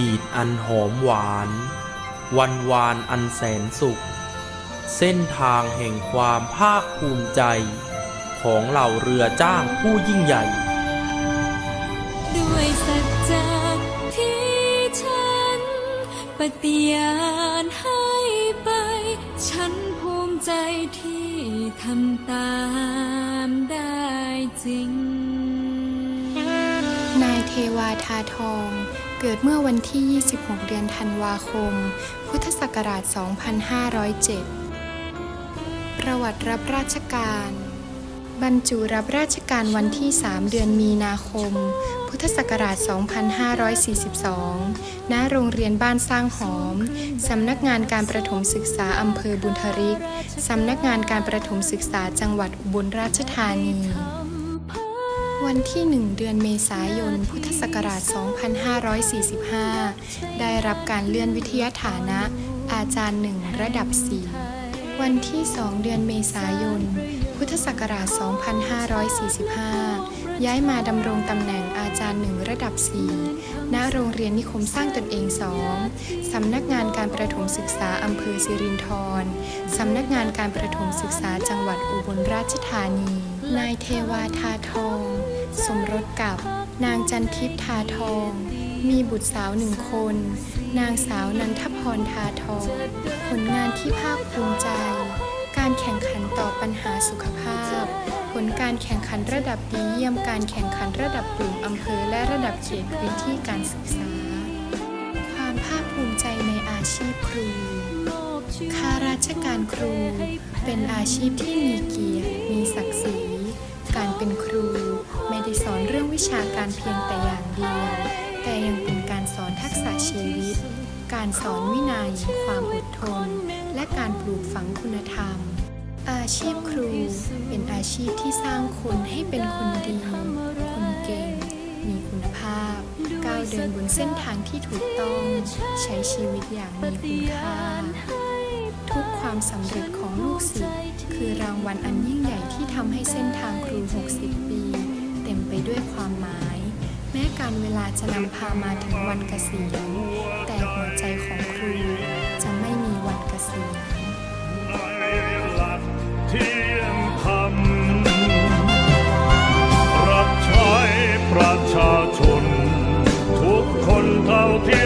ดีตอันหอมหวาน วันวานอันแสนสุข เส้นทางแห่งความภาคภูมิใจ ของเหล่าเรือจ้างผู้ยิ่งใหญ่ ด้วยสัจจะที่ฉัน ปฏิญาณให้ไป ฉันภูมิใจที่ทำตามได้จริง นายเทวาทาทอง เกิดเมื่อวันที่ 26 เดือนธันวาคม พุทธศักราช 2507 ประวัติรับราชการ บรรจุรับราชการวันที่ 3 เดือนมีนาคม พุทธศักราช 2542 ณ โรงเรียนบ้านสร้างหอม สำนักงานการประถมศึกษาอำเภอบุญทริก สำนักงานการประถมศึกษาจังหวัดอุบลราชธานี วันที่ 1 เดือนเมษายน พุทธศักราช 2545 ได้รับการเลื่อนวิทยาฐานะ อาจารย์หนึ่งระดับ 4 วันที่ 2 เดือนเมษายน พุทธศักราช 2545 ย้ายมาดำรงตำแหน่งอาจารย์หนึ่งระดับ 4 ณ โรงเรียนนิคมสร้างตนเอง 2 สำนักงานการประถมศึกษาอำเภอสิรินธร สำนักงานการประถมศึกษาจังหวัดอุบลราชธานี นายเทวาทาทอง สมรสกับนางจันทิพย์ทาทอง มีบุตรสาวหนึ่งคน นางสาวนันทพรทาทอง ผลงานที่ภาคภูมิใจ การแข่งขันต่อปัญหาสุขภาพ ผลการแข่งขันระดับดีเยี่ยมการแข่งขันระดับกลุ่มอำเภอและระดับเขตพื้นที่การศึกษา ความภาคภูมิใจในอาชีพครูข้าราชการครู เป็นอาชีพที่มีเกียรติมีศักดิ์ศรี การเป็นครู ด้สอนเรื่องวิชาการเพียงแต่อย่างเดียว แต่ยังเป็นการสอนทักษะชีวิต การสอนวินัย ความอดทน และการปลูกฝังคุณธรรม อาชีพครูเป็นอาชีพที่สร้างคนให้เป็นคนดี คนเก่ง มีคุณภาพ ก้าวเดินบนเส้นทางที่ถูกต้อง ใช้ชีวิตอย่างมีคุณค่า ทุกความสำเร็จของลูกศิษย์คือรางวัลอันยิ่งใหญ่ที่ทำให้เส้นทางครู 60 ปี ด้วยความหมาย แม้การเวลาจะนำพามาถึงวันเกษียณแต่หัวใจของครูจะไม่มีวันเกษียณเทียงธรรมรับใช้ประชาชน ทุกคนเท่าเทียม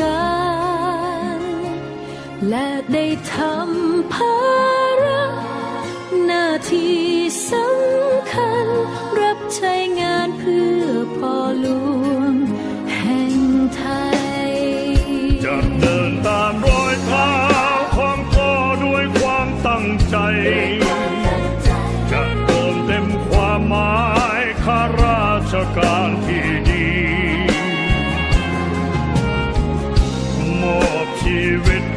การ และได้ทำภาระหน้าที่ส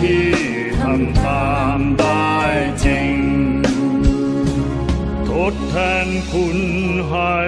ที่ทำตามได้จริง ทดแทนคุณให้